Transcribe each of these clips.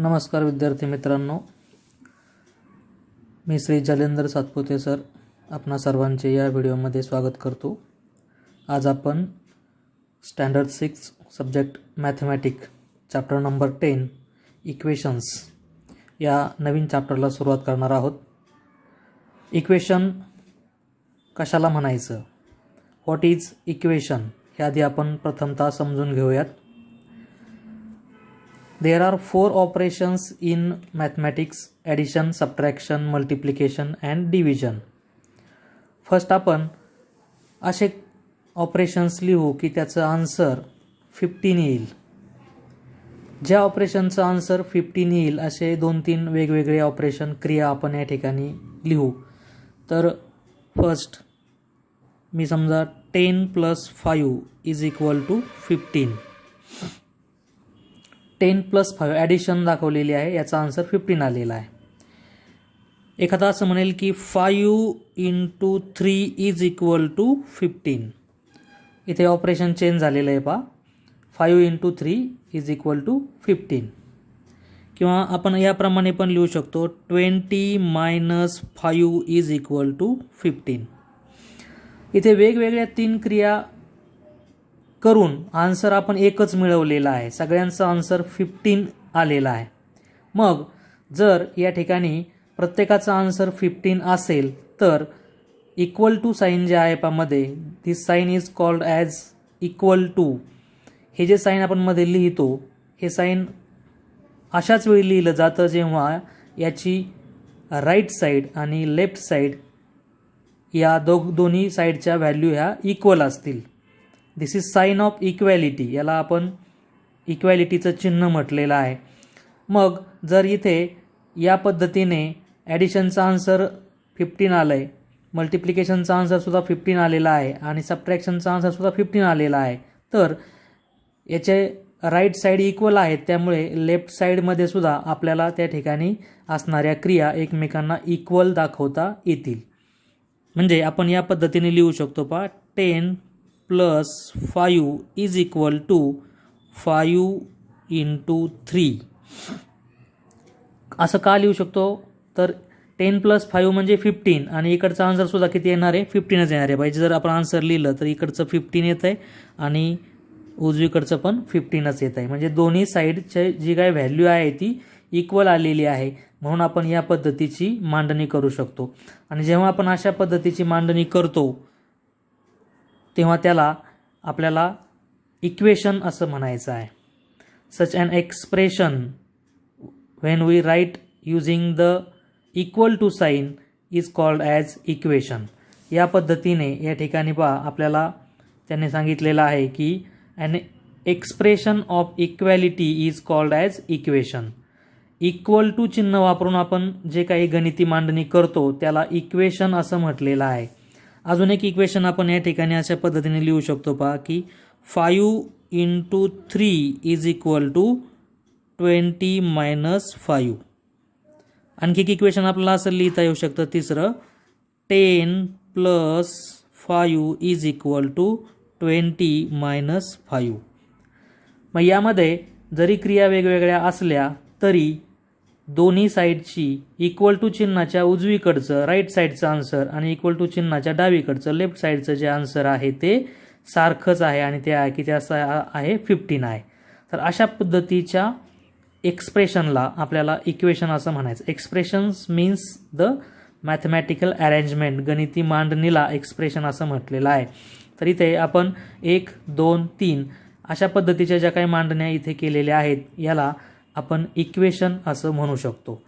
नमस्कार विद्यार्थी मित्रांनो. मी श्री जलेंद्र सातपुते सर. आपणा सर्वांचे या व्हिडिओमध्ये स्वागत करतो. आज आपण standard six subject mathematic chapter number ten equations या नवीन चॅप्टरला सुरुवात करणार आहोत. इक्वेशन कशाला म्हणायचं? व्हॉट इज इक्वेशन हे आधी आपण प्रथमतः समजून घेऊयात. There are four operations in mathematics addition, subtraction, multiplication and division. First आपण असे ऑपरेशन्स लिहू की त्याचं आन्सर फिफ्टीन येईल. ज्या ऑपरेशनचं आन्सर फिफ्टीन येईल असे दोन तीन वेगवेगळे ऑपरेशन क्रिया आपण या ठिकाणी लिहू. तर फर्स्ट मी समजा ten plus five is equal to fifteen ten plus five addition दाखवलेली आहे. याचा आन्सर फिफ्टीन आलेला आहे. एखादा असं म्हणेल की five into three is equal to fifteen इथे ऑपरेशन चेंज झालेलं आहे पा five into three is equal to fifteen किंवा आपण याप्रमाणे पण लिहू शकतो twenty minus five is equal to fifteen इथे वेगवेगळ्या तीन क्रिया करून आन्सर आपण एकच मिळवलेला आहे. सगळ्यांचं आन्सर फिफ्टीन आलेला आहे. मग जर या ठिकाणी प्रत्येकाचा आन्सर फिफ्टीन असेल तर इक्वल टू साईन जे आहे पामध्ये this sign is called as equal to हे जे साईन आपण मध्ये लिहितो हे साईन अशाच वेळी लिहिलं जातं जेव्हा याची राईट साईड आणि लेफ्ट साईड या दो दोन्ही साईडच्या व्हॅल्यू ह्या इक्वल असतील. This is sign of equality याला आपण इक्वॅलिटीचं चिन्ह म्हटलेलं आहे. मग जर इथे या पद्धतीने ॲडिशनचा आन्सर फिफ्टीन आलं आहे मल्टिप्लिकेशनचा आन्सरसुद्धा फिफ्टीन आलेला आहे आणि सबट्रॅक्शनचा आन्सरसुद्धा फिफ्टीन आलेला आहे तर याचे राईट साईड इक्वल आहेत त्यामुळे लेफ्ट साईडमध्ये सुद्धा आपल्याला त्या ठिकाणी असणाऱ्या क्रिया एकमेकांना इक्वल दाखवता येतील. म्हणजे आपण या पद्धतीने लिहू शकतो पा ten plus five is equal to five into three. असं का लिहू शकतो? तर टेन प्लस फाईव्ह म्हणजे फिफ्टीन आणि इकडचा आन्सरसुद्धा किती येणार आहे? फिफ्टीनच येणार आहे. पाहिजे जर आपण आन्सर लिहिलं तर इकडचं फिफ्टीन येतं आहे आणि उजवीकडचं पण फिफ्टीनच येत आहे. म्हणजे दोन्ही साईडचे जी काय व्हॅल्यू आहे ती इक्वल आलेली आहे. म्हणून आपण या पद्धतीची मांडणी करू शकतो. आणि जेव्हा आपण अशा पद्धतीची मांडणी करतो तेव्हा त्याला आपल्याला इक्वेशन असं म्हणायचं आहे. Such an expression when we write using the equal to sign is called as equation या पद्धतीने या ठिकाणी पहा आपल्याला त्यांनी सांगितलेलं आहे की an expression of equality is called as equation equal to चिन्ह वापरून आपण जे काही गणिती मांडणी करतो त्याला इक्वेशन असं म्हटलेलं आहे. अजून एक इक्वेशन आपण या ठिकाणी अशा पद्धतीने लिहू शकतो पहा की five into three is equal to twenty minus five आणखी एक इक्वेशन आपल्याला असं लिहिता येऊ शकतं तिसरं ten plus five is equal to twenty minus five मग यामध्ये जरी क्रिया वेगवेगळ्या असल्या तरी दोन्ही साईडची इक्वल टू चिन्हाच्या उजवीकडचं राईट साईडचं आन्सर आणि इक्वल टू चिन्हाच्या डावीकडचं लेफ्ट साईडचं जे आन्सर आहे ते सारखंच आहे आणि ते आहे की ते असं आहे फिफ्टीन आहे. तर अशा पद्धतीच्या एक्सप्रेशनला आपल्याला इक्वेशन असं म्हणायचं. Expressions means the mathematical arrangement गणिती मांडणीला एक्सप्रेशन असं म्हटलेलं आहे. तर इथे आपण एक दोन तीन अशा पद्धतीच्या ज्या काही मांडण्या इथे केलेल्या आहेत याला आपण इक्वेशन असं म्हणू शकतो.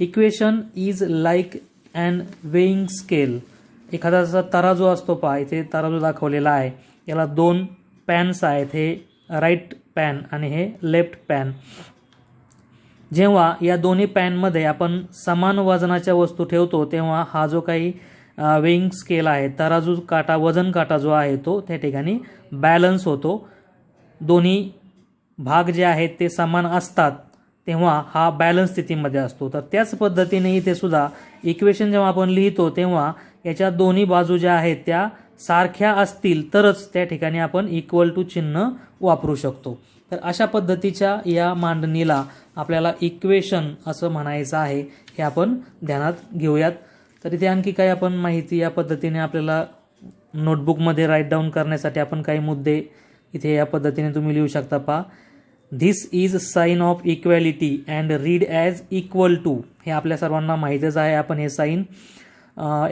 Equation is like and weighing scale एखादा असा तराजू असतो पहा इथे तराजू दाखवलेला आहे. याला दोन पॅन्स आहेत हे राईट पॅन आणि हे लेफ्ट पॅन जेव्हा या दोन्ही पॅनमध्ये आपण समान वजनाच्या वस्तू ठेवतो तेव्हा हा जो काही वेईंग स्केल आहे तराजू काटा वजन काटा जो आहे तो त्या ठिकाणी बॅलन्स होतो. दोन्ही भाग जे आहेत ते समान असतात. तेव्हा हा बॅलन्स स्थितीमध्ये असतो. तर त्याच पद्धतीने इथे सुद्धा इक्वेशन जेव्हा आपण लिहितो तेव्हा याच्या दोन्ही बाजू ज्या आहेत त्या सारख्या असतील तरच त्या ठिकाणी आपण इक्वल टू चिन्ह वापरू शकतो. तर अशा पद्धतीच्या या मांडणीला आपल्याला इक्वेशन असं म्हणायचं आहे हे आपण ध्यानात घेऊयात. तर इथे आणखी काही आपण माहिती या पद्धतीने आपल्याला नोटबुकमध्ये राईट डाऊन करण्यासाठी आपण काही मुद्दे इथे या पद्धतीने तुम्ही लिहू शकता पहा. This is sign of equality and read as equal to हे आपल्या सर्वांना माहीतच आहे. आपण हे साईन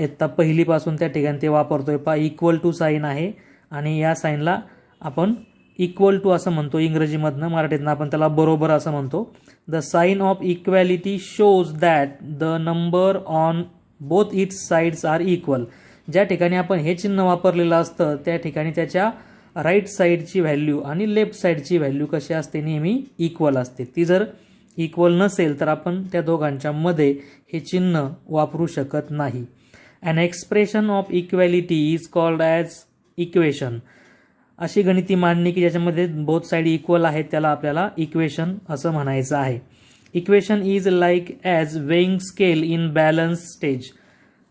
इत्ता पहिलीपासून त्या ठिकाणी ते वापरतोय. पा इक्वल टू साईन आहे. आणि या साईनला आपण इक्वल टू असं म्हणतो. इंग्रजीमधनं मराठीतनं आपण त्याला बरोबर असं म्हणतो. The sign of equality shows that the number on both its sides are equal ज्या ठिकाणी आपण हे चिन्ह वापरलेलं असतं त्या ठिकाणी त्याच्या राईट साईडची व्हॅल्यू आणि लेफ्ट साईडची व्हॅल्यू कशी असते नेहमी इक्वल असते. ती जर इक्वल नसेल तर आपण त्या दोघांच्या मध्ये हे चिन्ह वापरू शकत नाही. An expression of equality is called as equation अशी गणिती मांडणी की ज्याच्यामध्ये बोथ साईड इक्वल आहेत त्याला आपल्याला इक्वेशन असं म्हणायचं आहे. Equation is like as weighing scale in balance stage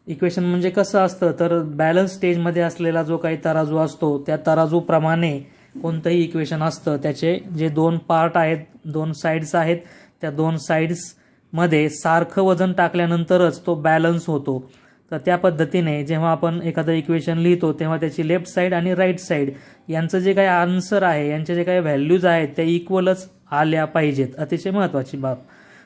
equation म्हणजे कसं असतं? तर बॅलन्स स्टेजमध्ये असलेला जो काही तराजू असतो त्या तराजूप्रमाणे कोणतंही इक्वेशन असतं. त्याचे जे दोन पार्ट आहेत दोन साईड्स आहेत त्या दोन साईड्समध्ये सारखं वजन टाकल्यानंतरच तो बॅलन्स होतो. तर त्या पद्धतीने जेव्हा आपण एखादं इक्वेशन लिहितो तेव्हा त्याची लेफ्ट साईड आणि राईट साईड यांचं जे काही आन्सर आहे यांचे जे काही व्हॅल्यूज आहेत त्या इक्वलच आल्या पाहिजेत. अतिशय महत्त्वाची बाब.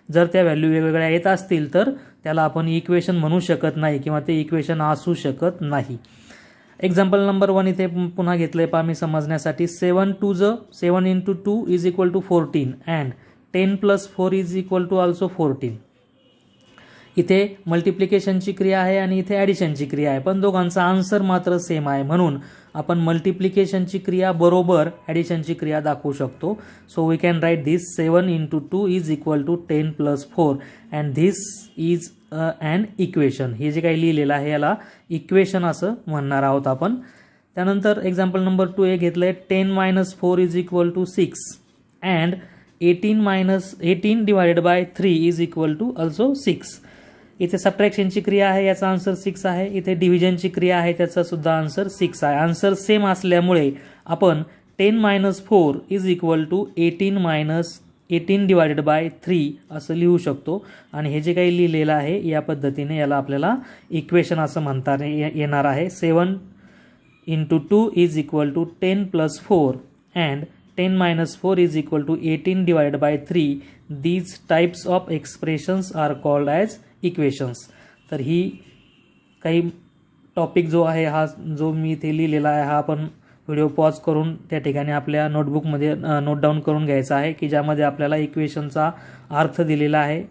जर त्या व्हॅल्यू वेगवेगळ्या येत असतील तर त्याला आपण इक्वेशन म्हणू शकत नाही किंवा ते इक्वेशन असू शकत नाही. एक्झाम्पल नंबर वन इथे पुन्हा घेतलंय पहा मी समजण्यासाठी. सेवन टू ज seven into two is equal to fourteen and ten plus four is equal to also fourteen इथे मल्टिप्लिकेशनची क्रिया आहे आणि इथे ॲडिशनची क्रिया आहे. पण दोघांचा आन्सर मात्र सेम आहे. म्हणून आपण मल्टिप्लिकेशनची क्रिया बरोबर ॲडिशनची क्रिया दाखवू शकतो. So we can write this seven into two is equal to ten plus four and this is and equation हे जे काही लिहिलेलं आहे याला इक्वेशन असं म्हणणार आहोत आपण. त्यानंतर एक्झाम्पल नंबर टू हे घेतलं आहे ten minus four is equal to six and eighteen minus eighteen divided by three is equal to also six इथे सबट्रॅक्शनची क्रिया आहे याचा आन्सर सिक्स आहे. इथे डिव्हिजनची क्रिया आहे त्याचा सुद्धा आन्सर सिक्स आहे. आन्सर सेम असल्यामुळे आपण ten minus four is equal to eighteen minus eighteen divided by three असं लिहू शकतो. आणि हे जे काही लिहिलेलं आहे या पद्धतीने याला आपल्याला इक्वेशन असं म्हणता ये- येणार आहे. Seven into two is equal to ten plus four and ten minus four is equal to eighteen divided by three these types of expressions are called as equations तर ही काही टॉपिक जो आहे हा जो मी इथे लिहिलेला आहे हा आपण व्हिडिओ पॉज करून त्या ठिकाणी आपल्या नोटबुकमध्ये नोट डाऊन करून घ्यायचा आहे की ज्यामध्ये आपल्याला इक्वेशनचा अर्थ दिलेला आहे.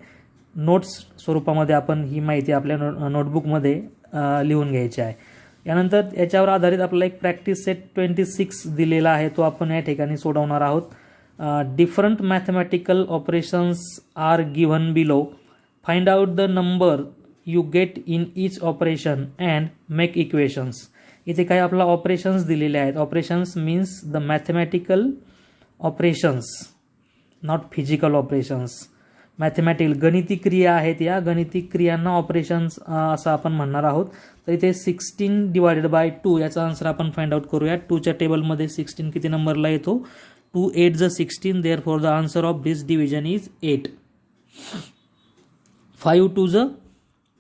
नोट्स स्वरूपामध्ये आपण ही माहिती आपल्या नो नोटबुकमध्ये लिहून घ्यायची आहे. यानंतर याच्यावर आधारित आपल्याला एक प्रॅक्टिस सेट ट्वेंटी सिक्स दिलेला आहे तो आपण या ठिकाणी सोडवणार आहोत. Different mathematical operations are given below find out the number you get in each operation and make equations इथे काही आपला ऑपरेशन्स दिलेले आहेत. Operations means the mathematical operations not physical operations mathematical गणिती क्रिया आहेत या. गणिती क्रियांना ऑपरेशन्स असं आपण म्हणणार आहोत. तर इथे सिक्स्टीन डिवायडेड बाय टू याचा आन्सर आपण फाइंड आउट करूया. टूच्या टेबलमध्ये सिक्स्टीन किती नंबरला येतो? टू एट ज sixteen therefore the answer of this division is eight five two ज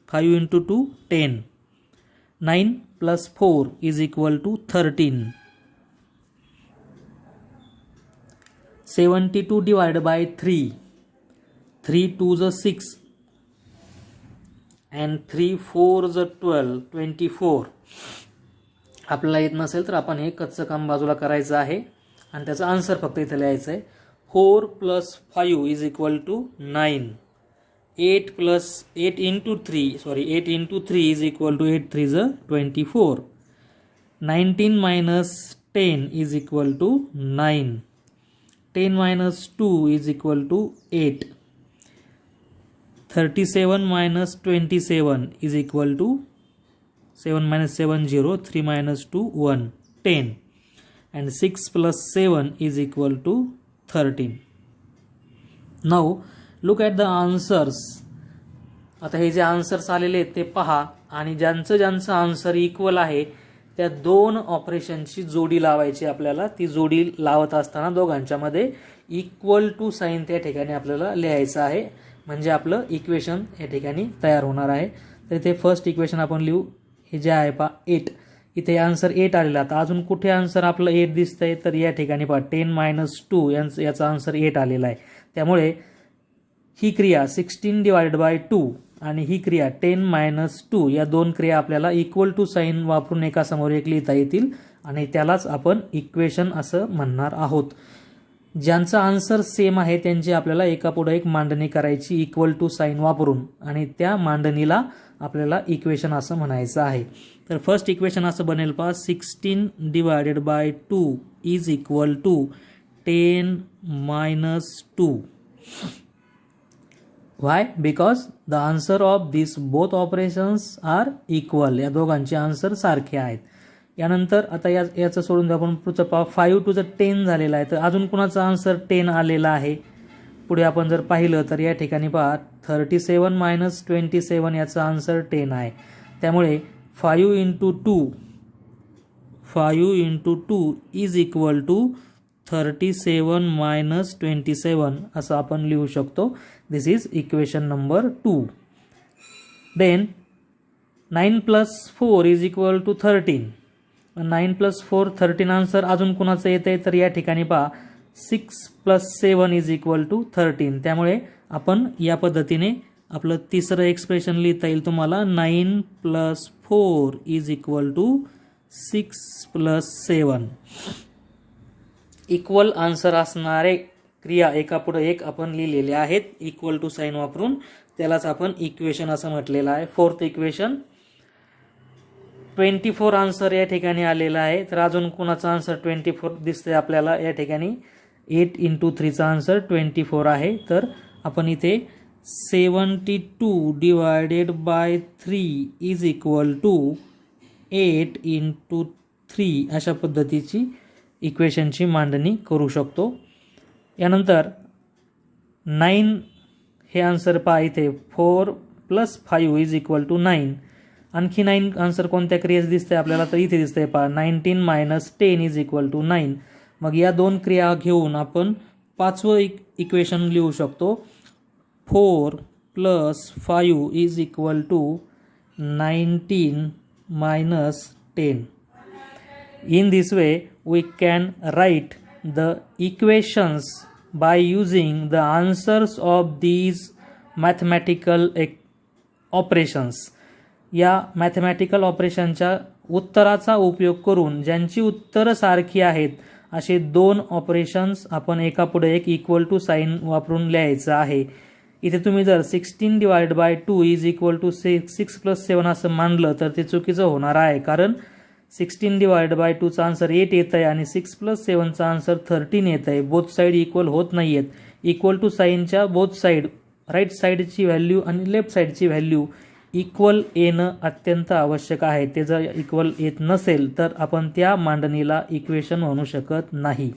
five into two ten nine plus four is equal to thirteen seventy two divide by three three two ज six and three four ज twelve twenty four. आपल्याला येत नसेल तर आपण हे कच्चं काम बाजूला करायचं आहे. आणि त्याचा आन्सर फक्त इथे लिहायचं आहे. Four plus five is equal to nine. Eight plus eight into three sorry eight into three is equal to eight three ज twenty four. Nineteen minus ten is equal to nine. Ten minus two is equal to eight. Thirty seven minus twenty seven is equal to seven minus seven zero three minus two one ten and six plus seven is equal to thirteen नऊ look at the answers आता हे जे answers आलेले आहेत ते पहा. आणि ज्यांचं ज्यांचं आन्सर इक्वल आहे त्या दोन ऑपरेशनची जोडी लावायची आपल्याला. ती जोडी लावत असताना दोघांच्यामध्ये इक्वल टू साईन त्या ठिकाणी आपल्याला लिहायचं आहे. म्हणजे आपलं इक्वेशन या ठिकाणी तयार होणार आहे. तर इथे फर्स्ट इक्वेशन आपण लिहू. हे जे आहे पा एट इथे आन्सर एट आलेला. आता अजून कुठे आन्सर आपलं एट दिसतंय? तर या ठिकाणी पहा टेन मायनस टू यांचं याचा आन्सर एट आलेला आहे. त्यामुळे ही क्रिया सिक्स्टीन डिवायडेड बाय टू आणि ही क्रिया टेन मायनस टू या दोन क्रिया आपल्याला इक्वल टू साईन वापरून एका समोर एक लिहिता येतील आणि त्यालाच आपण इक्वेशन असं म्हणणार आहोत. ज्यांचा आन्सर सेम आहे त्यांची आपल्याला एकापुढं एक मांडणी करायची इक्वल टू साईन वापरून. आणि त्या मांडणीला आपल्याला इक्वेशन असं म्हणायचं आहे. तर फर्स्ट इक्वेशन असं बनेल पहा sixteen divided by two is equal to ten minus two why because the answer of this both operations are equal या दोघांचे आन्सर सारखे आहेत. यानंतर आता या याचं सोडून द्या आपण पुढचं पहा फाईव्ह टू जर टेन झालेला आहे. तर अजून कुणाचा आन्सर टेन आलेला आहे? पुढे आपण जर पाहिलं तर या ठिकाणी पहा. Thirty seven minus twenty seven याचा आन्सर टेन आहे. त्यामुळे five into two five into two is equal to thirty seven minus twenty seven असं आपण लिहू शकतो. This is equation number two then nine plus four is equal to thirteen nine plus four thirteen answer. अजून कुणाचं येतं आहे तर या ठिकाणी पहा. Six plus seven is equal to thirteen. त्यामुळे आपण या पद्धतीने आपलं तिसरं एक्सप्रेशन लिहिता येईल तुम्हाला. Nine plus four is equal to six plus seven. Equal answer असणारे क्रिया एकापुढे एक आपण लिहिलेले आहेत. इक्वल टू साईन वापरून त्यालाच आपण इक्वेशन असं म्हटलेलं आहे. Fourth equation twenty four answer या ठिकाणी आलेला आहे. तर अजून कुणाचा आन्सर ट्वेंटी फोर दिसतंय आपल्याला? या ठिकाणी एट इंटू थ्रीचा आन्सर ट्वेंटी फोर आहे. तर आपण इथे seventy two divided by three is equal to eight into three अशा पद्धतीची इक्वेशनची मांडणी करू शकतो. यानंतर नाईन हे आन्सर पहा इथे. Four plus five is equal to nine आणखी नाईन आन्सर कोणत्या क्रियेस दिसते आपल्याला? तर इथे दिसतंय पहा nineteen minus ten is equal to nine मग या दोन क्रिया घेऊन आपण पाचवं इक इक्वेशन लिहू शकतो. Four plus five is equal to nineteen minus ten in this way we can write the equations by using the answers of these mathematical एक ऑपरेशन्स या मॅथमॅटिकल ऑपरेशनच्या उत्तराचा उपयोग करून ज्यांची उत्तरं सारखी आहेत असे दोन ऑपरेशन्स आपण एकापुढे एक इक्वल टू साईन वापरून लिहायचं आहे. इथे तुम्ही जर sixteen divide by two is equal to six six plus seven असं मानलं तर ते चुकीचं होणार आहे कारण सिक्स्टीन डिवाइड बाय टूचा आन्सर एट येत आहे आणि सिक्स प्लस सेवनचा आन्सर थर्टीन येत आहे बोथ साईड इक्वल होत नाही आहेत इक्वल टू साईनच्या बोथ साईड राईट साईडची व्हॅल्यू आणि लेफ्ट साईडची व्हॅल्यू इक्वल येणं अत्यंत आवश्यक आहे. ते जर इक्वल येत नसेल तर आपण त्या मांडणीला इक्वेशन म्हणू शकत नाही.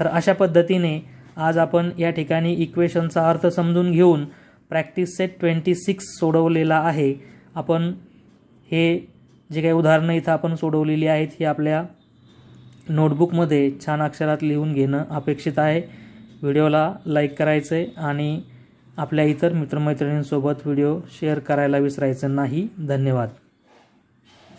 तर अशा पद्धतीने आज आपण या ठिकाणी इक्वेशनचा अर्थ समजून घेऊन प्रॅक्टिस सेट ट्वेंटी सिक्स सोडवलेला आहे. आपण हे जे काही उदाहरणं इथं आपण सोडवलेली आहेत ही आपल्या नोटबुकमध्ये छान अक्षरात लिहून घेणं अपेक्षित आहे. व्हिडिओला लाईक करायचं आहे आणि आपल्या इतर मित्रमैत्रिणींसोबत व्हिडिओ शेअर करायला विसरायचं नाही. धन्यवाद.